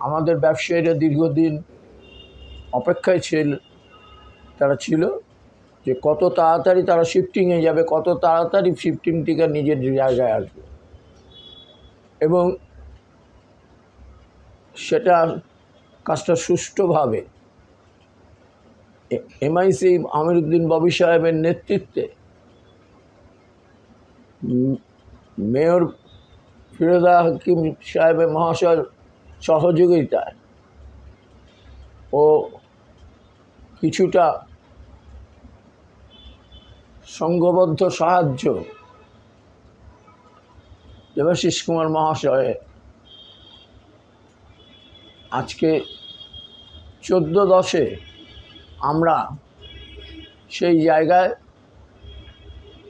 আমাদের ব্যবসায়ীরা দীর্ঘদিন অপেক্ষায় ছিল, তারা ছিল যে কত তাড়াতাড়ি তারা শিফটিংয়ে যাবে, কত তাড়াতাড়ি শিফটিং থেকে নিজের জায়গায় আসবে। এবং সেটা কাজটা সুষ্ঠুভাবে এমআইসি আমিরুদ্দিন ববি সাহেবের নেতৃত্বে মেয়র ফিরোজা হাকিম সাহেবের মহাশয়ের সহযোগিতায় ও কিছুটা সংঘবদ্ধ সাহায্য দেবাশিস কুমার মহাশয় আজকে চোদ্দ দশে আমরা সেই জায়গায়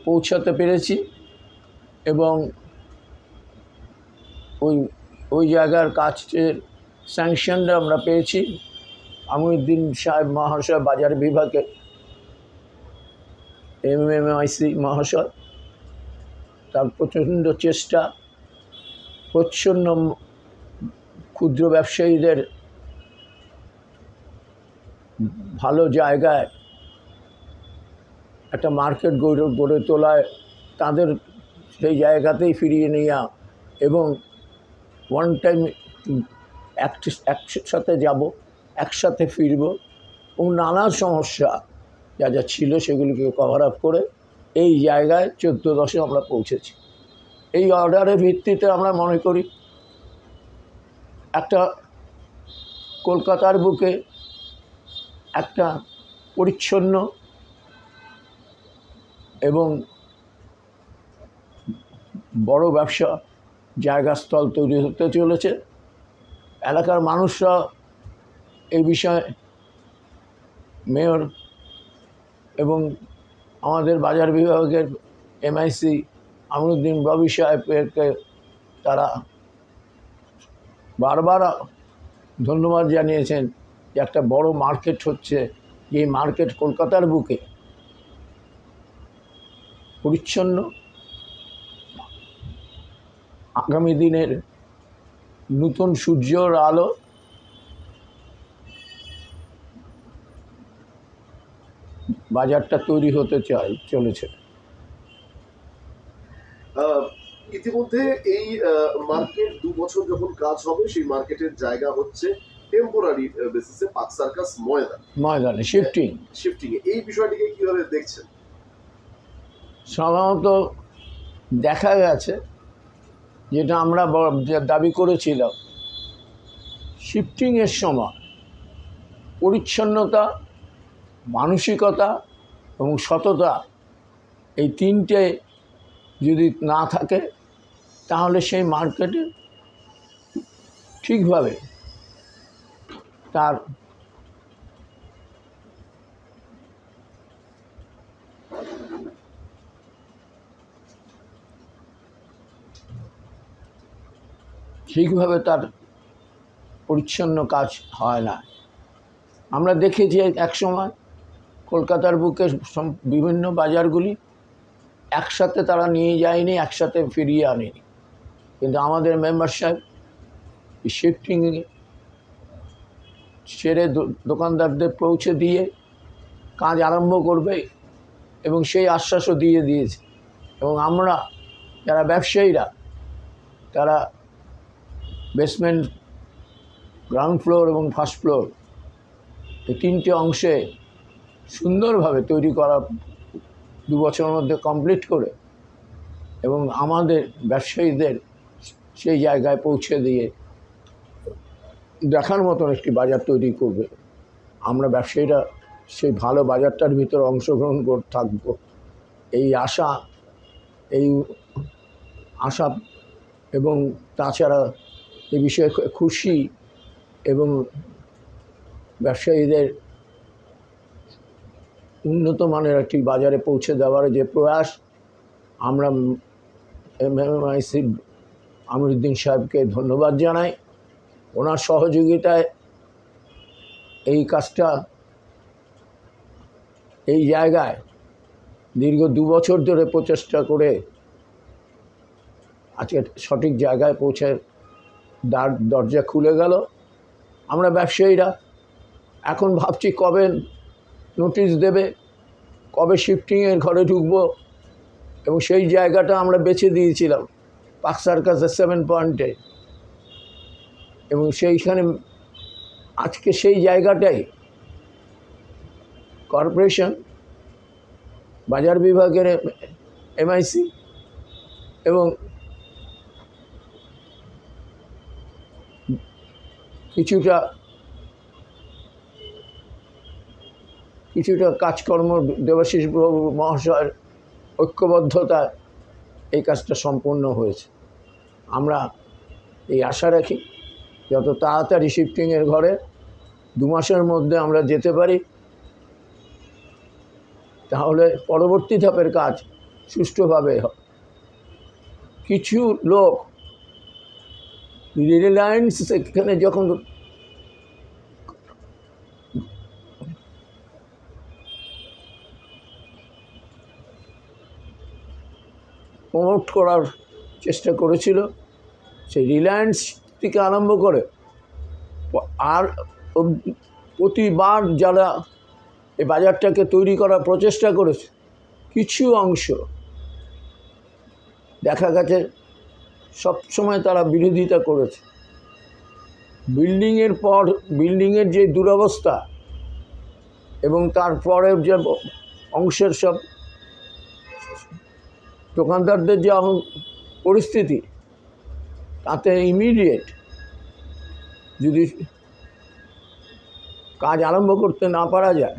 পৌঁছাতে পেরেছি এবং ওই ওই জায়গার কাজের স্যাংশনটা আমরা পেয়েছি। আমিউদ্দিন সাহেব মহাশয় বাজার বিভাগে এম এম আইসি মহাশয়। তার প্রচণ্ড চেষ্টা, প্রচ্ছন্ন ক্ষুদ্র ব্যবসায়ীদের ভালো জায়গায় একটা মার্কেট গড়ে গড়ে তোলায় তাদের সেই জায়গাতেই ফিরিয়ে নেওয়া এবং ওয়ান টাইম একসাথে যাব, একসাথে ফিরব। এবং নানা সমস্যা যা যা ছিল সেগুলিকে কভার আপ করে এই জায়গায় চোদ্দ দশে আমরা পৌঁছেছি। এই অর্ডারের ভিত্তিতে আমরা মনে করি, একটা কলকাতার বুকে একটা পরিচ্ছন্ন এবং বড় ব্যবসা জায়গাস্থল তৈরি হতে চলেছে এলাকার মানুষরা এই বিষয়ে মেয়র এবং আমাদের বাজার বিভাগের এমআইসি আমরুদ্দিন রবি সাহেবকে তারা বারবার ধন্যবাদ জানিয়েছেন যে একটা বড় মার্কেট হচ্ছে, যে মার্কেট কলকাতার বুকে পরিচ্ছন্ন আগামী দিনের নতুন সূর্যর আলো বাজারটা তৈরি হতে চাই চলেছে। ইতিমধ্যে এই মার্কেট দু বছর যখন কাজ হবে সেই মার্কেটের জায়গা হচ্ছে টেম্পোরারি বেসিসে পাক সার্কাস ময়দান। ময়দানে শিফটিং শিফটিং এই বিষয়টিকে কীভাবে দেখছেন? সাধারণত দেখা গেছে যেটা আমরা দাবি করেছিলাম। শিফটিংয়ের সময় পরিচ্ছন্নতা, মানসিকতা এবং সততা এই তিনটে যদি না থাকে, তাহলে সেই মার্কেটে ঠিকভাবে তার ঠিকভাবে তার পরিচ্ছন্ন কাজ হয় না। আমরা দেখেছি এক সময় কলকাতার বুকে বিভিন্ন বাজারগুলি একসাথে তারা নিয়ে যায়নি, একসাথে ফিরিয়ে আনেনি। কিন্তু আমাদের মেম্বার সাহেব শিফটিং সেরে দোকানদারদের পৌঁছে দিয়ে কাজ আরম্ভ করবে এবং সেই আশ্বাসও দিয়ে দিয়েছে। এবং আমরা যারা ব্যবসায়ীরা, তারা বেসমেন্ট গ্রাউন্ড ফ্লোর এবং ফার্স্ট ফ্লোর এই তিনটে অংশে সুন্দরভাবে তৈরি করা দু বছরের মধ্যে কমপ্লিট করে এবং আমাদের ব্যবসায়ীদের সেই জায়গায় পৌঁছে দিয়ে দেখার মতন একটি বাজার তৈরি করবে। আমরা ব্যবসায়ীরা সেই ভালো বাজারটার ভিতরে অংশগ্রহণ করে থাকব। এই আশা এই আশা এবং তাছাড়া এ বিষয়ে খুশি এবং ব্যবসায়ীদের উন্নত মানের একটি বাজারে পৌঁছে দেওয়ার যে প্রয়াস, আমরা এমএমআইসি আমিরুদ্দিন সাহেবকে ধন্যবাদ জানাই। ওনার সহযোগিতায় এই কাজটা এই জায়গায় দীর্ঘ দু বছর ধরে প্রচেষ্টা করে আজকে সঠিক জায়গায় পৌঁছে দরজা খুলে গেল। আমরা ব্যবসায়ীরা এখন ভাবছি কবে নোটিশ দেবে, কবে শিফটিংয়ের ঘরে ঢুকবো এবং সেই জায়গাটা আমরা বেছে দিয়েছিলাম পাক সার্কাসের সেভেন পয়েন্টে এবং সেইখানে আজকে সেই জায়গাটাই কর্পোরেশন বাজার বিভাগের এমআইসি এবং কিছুটা কিছুটা কাজকর্ম দেবাশিস বাবু মহাশয়ের ঐক্যবদ্ধতা এই কাজটা সম্পূর্ণ হয়েছে। আমরা এই আশা রাখি, যত তাড়াতাড়ি শিফটিংয়ের ঘরে দু মাসের মধ্যে আমরা যেতে পারি, তাহলে পরবর্তী ধাপের কাজ সুষ্ঠুভাবে কিছু লোক রিলায়েন্স এখানে যখন প্রমোট করার চেষ্টা করেছিল, সেই রিলায়েন্স থেকে আরম্ভ করে আর প্রতিবার যারা এই বাজারটাকে তৈরি করার প্রচেষ্টা করেছে, কিছু অংশ দেখা গেছে সব সময় তারা বিরোধিতা করেছে। বিল্ডিংয়ের পর, বিল্ডিংয়ের যে দুরবস্থা এবং তারপরে যে অংশের সব দোকানদারদের যে পরিস্থিতি, তাতে ইমিডিয়েট যদি কাজ আরম্ভ করতে না পারা যায়,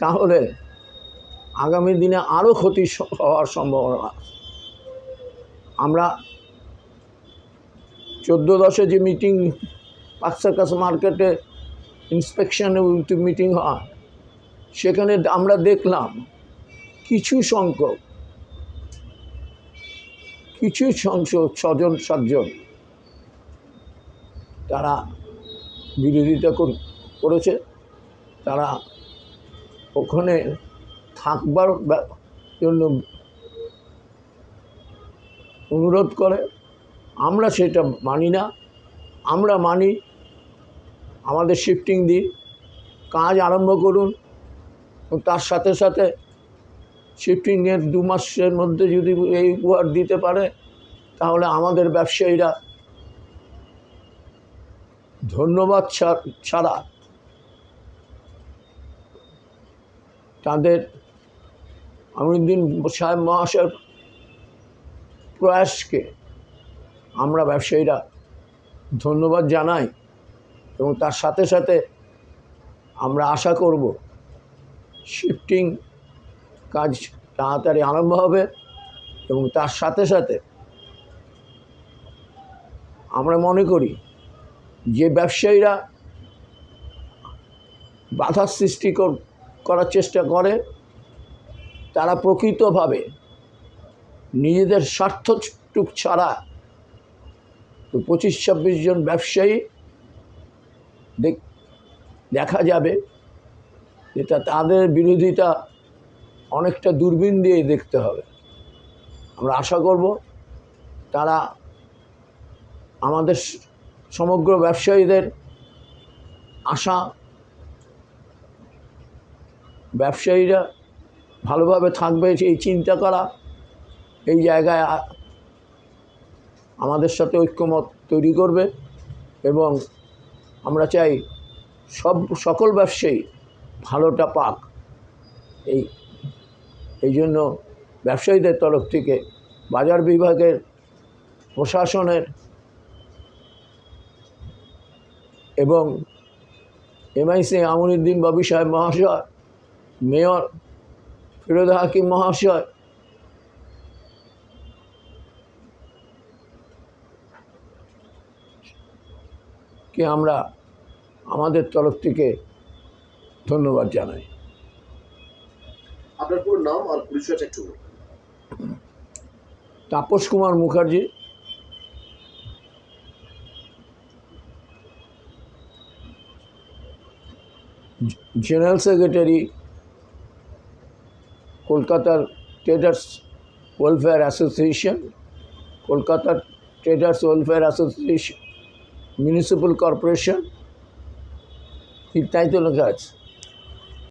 তাহলে আগামী দিনে আরও ক্ষতি হওয়ার সম্ভাবনা আমরা চোদ্দ দশে যে মিটিং পাকসাকাস মার্কেটে ইন্সপেকশন মিটিং হয়। সেখানে আমরা দেখলাম কিছু সংখ্যক কিছু সংখ্যক ছজন, সাতজন তারা বিরোধিতা কর- করেছে। তারা ওখানে থাকবার জন্য অনুরোধ করে। আমরা সেটা মানি না। আমরা মানি আমাদের শিফটিং দিন কাজ আরম্ভ করুন। তার সাথে সাথে শিফটিংয়ের দু মাসের মধ্যে যদি এই উপহার দিতে পারে, তাহলে আমাদের ব্যবসায়ীরা ধন্যবাদ ছাড়া তাদের আমিরুদ্দিন সাহেব মহাশয়ের প্রয়াসকে আমরা ব্যবসায়ীরা ধন্যবাদ জানাই এবং তার সাথে সাথে আমরা আশা করব শিফটিং কাজ তাড়াতাড়ি আরম্ভ হবে এবং তার সাথে সাথে আমরা মনে করি যে ব্যবসায়ীরা বাধার সৃষ্টি কর- করার চেষ্টা করে, তারা প্রকৃতভাবে নিজেদের স্বার্থটুক ছাড়া তো পঁচিশ, ছাব্বিশ জন ব্যবসায়ী দেখ- যাবে যেটা তাদের বিরোধিতা অনেকটা দূরবীন দিয়ে দেখতে হবে। আমরা আশা করব তারা আমাদের সমগ্র ব্যবসায়ীদের আশা ব্যবসায়ীরা ভালোভাবে থাকবে, এই চিন্তা করা এই জায়গায় আমাদের সাথে ঐক্যমত তৈরি করবে এবং আমরা চাই সব, সকল ব্যবসায়ী ভালোটা পাক। এই এই জন্য ব্যবসায়ীদের তরফ থেকে, বাজার বিভাগের, প্রশাসনের এবং এমআইসি আমনুদ্দিন বাবু সাহেব মহাশয়, মেয়র ফিরোজ হাকিম মহাশয় কে আমরা আমাদের তরফ থেকে ধন্যবাদ জানাই। আপনার পুরো নাম আর পরিচয়টা একটু তাপস কুমার মুখার্জি। জেনারেল সেক্রেটারি কলকাতার ট্রেডার্স ওয়েলফেয়ার অ্যাসোসিয়েশন কলকাতার traders welfare association. Municipal corporation ঠিক তাই তো লেখা আছে